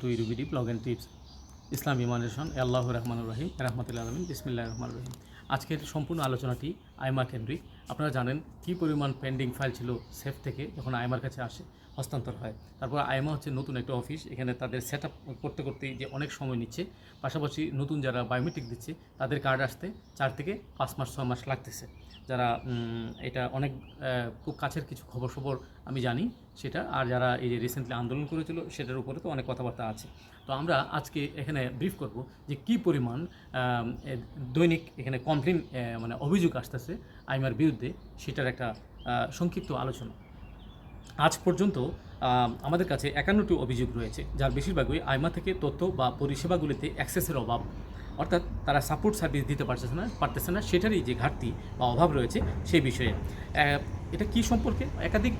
To U B D blog and tips ইসলাম ইমানেশন আল্লাহ রহমান রহিম রহমতুল্লাহ আলমিন বিসমিল্লাহ রহমান রহিম। আজকের সম্পূর্ণ আলোচনাটি আইমা কেন্দ্রিক। আপনারা জানেন কী পরিমাণ পেন্ডিং ফাইল ছিল সেফ থেকে যখন আইমার কাছে আসে, হস্তান্তর হয়। তারপর আইমা হচ্ছে নতুন একটা অফিস এখানে তাদের সেট করতে করতে যে অনেক সময় নিচ্ছে। পাশাপাশি নতুন যারা বায়োমেট্রিক দিচ্ছে, তাদের কার্ড আসতে চার থেকে পাঁচ মাস, ছয় মাস লাগতেছে। যারা এটা অনেক খুব কাছের কিছু খবর সবর আমি জানি সেটা। আর যারা এই যে রিসেন্টলি আন্দোলন করেছিল, সেটার উপরে তো অনেক কথাবার্তা আছে। তো আমরা আজকে এখানে ব্রিফ করব যে কি পরিমাণ দৈনিক এখানে কমপ্লেন মানে অভিযোগ আসতেছে। আইমার বিরুদ্ধে সেটার একটা সংক্ষিপ্ত আলোচনা। আজ পর্যন্ত আমাদের কাছে একান্নটি অভিযোগ রয়েছে, যার বেশিরভাগই আইমা থেকে তথ্য বা পরিষেবাগুলিতে অ্যাক্সেসের অভাব। অর্থাৎ তারা সাপোর্ট সার্ভিস দিতে পারতেছে না পারতেছে না, সেটারই যে ঘাটতি বা অভাব রয়েছে সেই বিষয়ে। এটা কি সম্পর্কে? একাধিক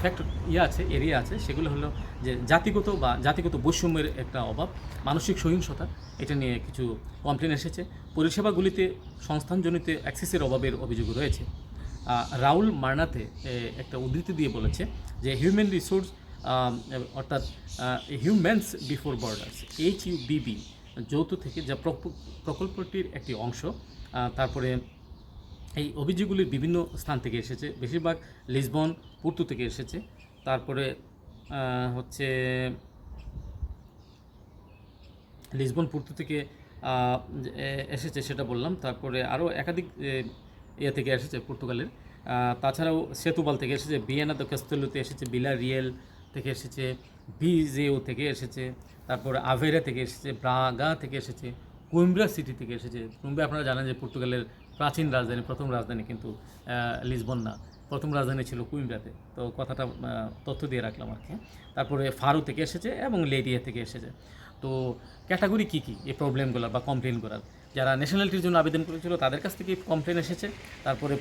ফ্যাক্টর ইয়ে আছে এরিয়া আছে, সেগুলো হলো যে জাতিগত বা জাতিগত বৈষম্যের একটা অভাব, মানসিক সহিংসতা, এটা নিয়ে কিছু কমপ্লেন এসেছে। পরিষেবাগুলিতে সংস্থানজনিত অ্যাক্সেসের অভাবের অভিযোগ রয়েছে। রাউল মার্নাতে একটা উদ্ধৃতি দিয়ে বলেছে যে হিউম্যান রিসোর্স অর্থাৎ humans before borders H U B B যৌথ থেকে যা প্রক- প্রকল্পটির একটি অংশ তারপরে এই অভিযোগগুলি বিভিন্ন স্থান থেকে এসেছে। বেশিরভাগ লিসবন, পুর্তু থেকে এসেছে। তারপরে হচ্ছে লিসবন, পুর্তু থেকে এসেছে সেটা বললাম। তারপরে আরও একাধিক ইয়ে থেকে এসেছে পর্তুগালের। তাছাড়াও সেতুবাল থেকে এসেছে বিয়েনা দো কাস্তেলোতে এসেছে বিলা রিয়েল থেকে এসেছে বিজেও থেকে এসেছে, তারপরে আভেরা থেকে এসেছে, ব্রাগা থেকে এসেছে, কুইম্ব্রা সিটি থেকে এসেছে। কুইম্ব্রা, আপনারা জানেন যে পর্তুগালের প্রাচীন রাজধানী, প্রথম রাজধানী কিন্তু লিসবন না প্রথম রাজধানী ছিল কুইম্ব্রাতে তো কথাটা তথ্য দিয়ে রাখলাম আর কি। তারপরে ফারু থেকে এসেছে এবং লেডিয়া থেকে এসেছে। তো ক্যাটাগরি কী কী, এই প্রবলেমগুলোর বা কমপ্লেনগুলোর যারা ন্যাশনালিটির জন্য আবেদন করেছিল, তাদের কাছ থেকে কমপ্লেন এসেছে। তারপরে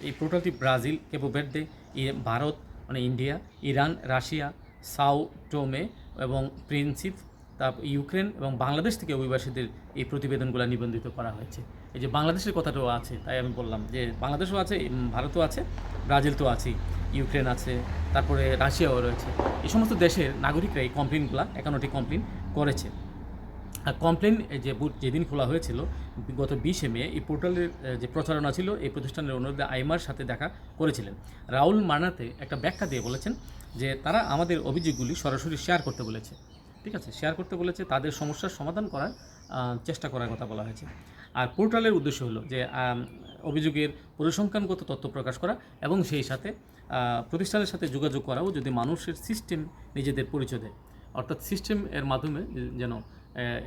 এই পোর্টালটি ব্রাজিল কেবো বের্দে ই- ভারত মানে India, Iran, Russia Sao Tome এবং প্রিন্সিপ তারপর ইউক্রেন এবং বাংলাদেশ থেকে অভিবাসীদের এই প্রতিবেদনগুলো নিবন্ধিত করা হয়েছে। এই যে বাংলাদেশের কথাটাও আছে, তাই আমি বললাম যে বাংলাদেশও আছে ভারতও আছে, ব্রাজিল তো আছেই, ইউক্রেন আছে, তারপরে রাশিয়াও রয়েছে। এই সমস্ত দেশের নাগরিকরা এই কমপ্লেনগুলো, একান্নটি কমপ্লেন করেছে। আর কমপ্লেন যে যেদিন খোলা হয়েছিল, গত বিশে মে, এই পোর্টালের যে প্রচারণা ছিল, এই প্রতিষ্ঠানের অনুরোধে আইমার সাথে দেখা করেছিলেন। রাউল মানাতে একটা ব্যাখ্যা দিয়ে বলেছেন যে তারা আমাদের অভিযোগগুলি সরাসরি শেয়ার করতে বলেছে। ঠিক আছে? শেয়ার করতে বলেছে, তাদের সমস্যার সমাধান করার চেষ্টা করার কথা বলা হয়েছে। আর পোর্টালের উদ্দেশ্য হলো যে অভিযোগের পরিসংখ্যানগত তথ্য প্রকাশ করা এবং সেই সাথে প্রতিষ্ঠানের সাথে যোগাযোগ করাও যদি মানুষের সিস্টেম নিজেদের পরিচয় দেয়। অর্থাৎ সিস্টেম এর মাধ্যমে যেন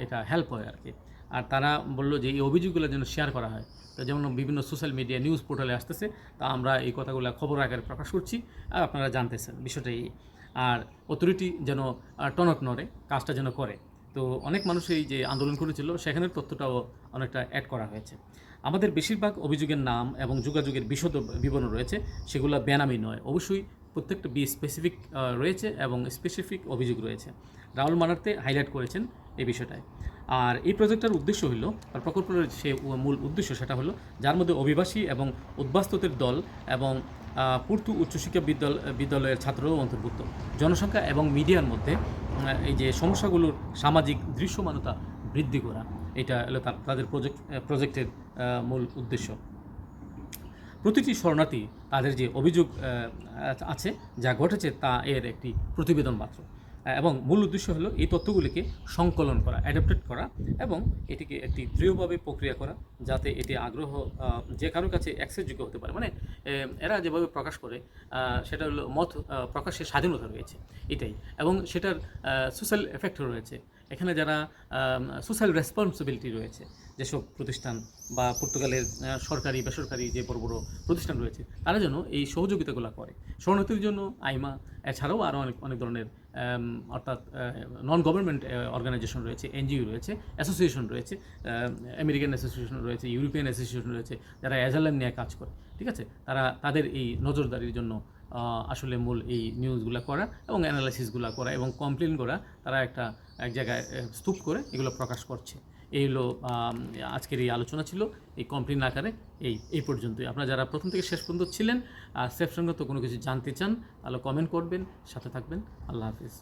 এটা হেল্প হয় আর কি। আর তারা বলল যে, এই অভিযোগগুলো যেন শেয়ার করা হয়। তো যেমন বিভিন্ন সোশ্যাল মিডিয়া নিউজ পোর্টালে আসতেছে, তা আমরা এই কথাগুলো খবর আকারে প্রকাশ করছি, আর আপনারা জানতেছেন। বিষয়টা এই। আর অথরিটি যেন টনক নড়ে, কাজটা যেন করে। তো অনেক মানুষ এই যে আন্দোলন করেছিল সেখানের তথ্যটাও অনেকটা অ্যাড করা হয়েছে। আমাদের বেশিরভাগ অভিযোগের নাম এবং যোগাযোগের বিশদ বিবরণ রয়েছে, সেগুলো বেনামি নয়। অবশ্যই প্রত্যেকটা বি স্পেসিফিক রয়েছে এবং স্পেসিফিক অভিযোগ রয়েছে। রাহুল মানার্তে হাইলাইট করেছেন এই বিষয়টায়। আর এই প্রজেক্টটার উদ্দেশ্য হলো, আর প্রকল্পের সে মূল উদ্দেশ্য সেটা হলো, যার মধ্যে অভিবাসী এবং উদ্বাস্তুদের দল এবং পূর্তু উচ্চশিক্ষা বিদ্যালয় বিদ্যালয়ের ছাত্রও অন্তর্ভুক্ত। জনসংখ্যা এবং মিডিয়ার মধ্যে এই যে সমস্যাগুলোর সামাজিক দৃশ্যমানতা বৃদ্ধি করা, এটা হলো তাদের প্রজেক্ট প্রজেক্টের মূল উদ্দেশ্য। প্রতিটি শরণার্থী তাদের যে অভিযোগ আছে যা ঘটেছে তা এর একটি প্রতিবেদন মাত্র। এবং মূল উদ্দেশ্য হলো এই তথ্যগুলিকে সংকলন করা অ্যাডাপ্টেড করা এবং এটিকে একটি দৃঢ়ভাবে প্রক্রিয়া করা। যাতে এটি আগ্রহ যে কারোর কাছে অ্যাক্সেসযোগ্য হতে পারে। মানে এরা যেভাবে প্রকাশ করে সেটা হলো মত প্রকাশের স্বাধীনতা রয়েছে, এটাই। এবং সেটার সোশ্যাল এফেক্টও রয়েছে। এখানে যারা সোশ্যাল রেসপন্সিবিলিটি রয়েছে, যেসব প্রতিষ্ঠান বা পর্তুগালের সরকারি, বেসরকারি যে বড় বড় প্রতিষ্ঠান রয়েছে, তারা যেন এই সহযোগিতাগুলো করে। শরণার্থীর জন্য আইমা, এছাড়াও আরও অনেক অনেক ধরনের অর্থাৎ নন গভর্নমেন্ট অর্গানাইজেশন রয়েছে, এনজিও রয়েছে অ্যাসোসিয়েশন রয়েছে আমেরিকান অ্যাসোসিয়েশন রয়েছে ইউরোপিয়ান অ্যাসোসিয়েশন রয়েছে, যারা অ্যাজালাম নিয়ে কাজ করে, ঠিক আছে? তারা তাদের এই নজরদারির জন্য আসলে মূল এই নিউজগুলো করা এবং অ্যানালাইসিসগুলো করা এবং কমপ্লেন করা, তারা একটা, এক জায়গায় স্তূপ করে এগুলো প্রকাশ করছে। এই হলো আজকের এই আলোচনা ছিল। এই কমপ্লেন আকারে এই এই পর্যন্তই। আপনারা যারা প্রথম থেকে শেষ পর্যন্ত ছিলেন, আর সেফ সঙ্গত কোনো কিছু জানতে চান, তাহলে কমেন্ট করবেন, সাথে থাকবেন। আল্লাহ হাফিজ।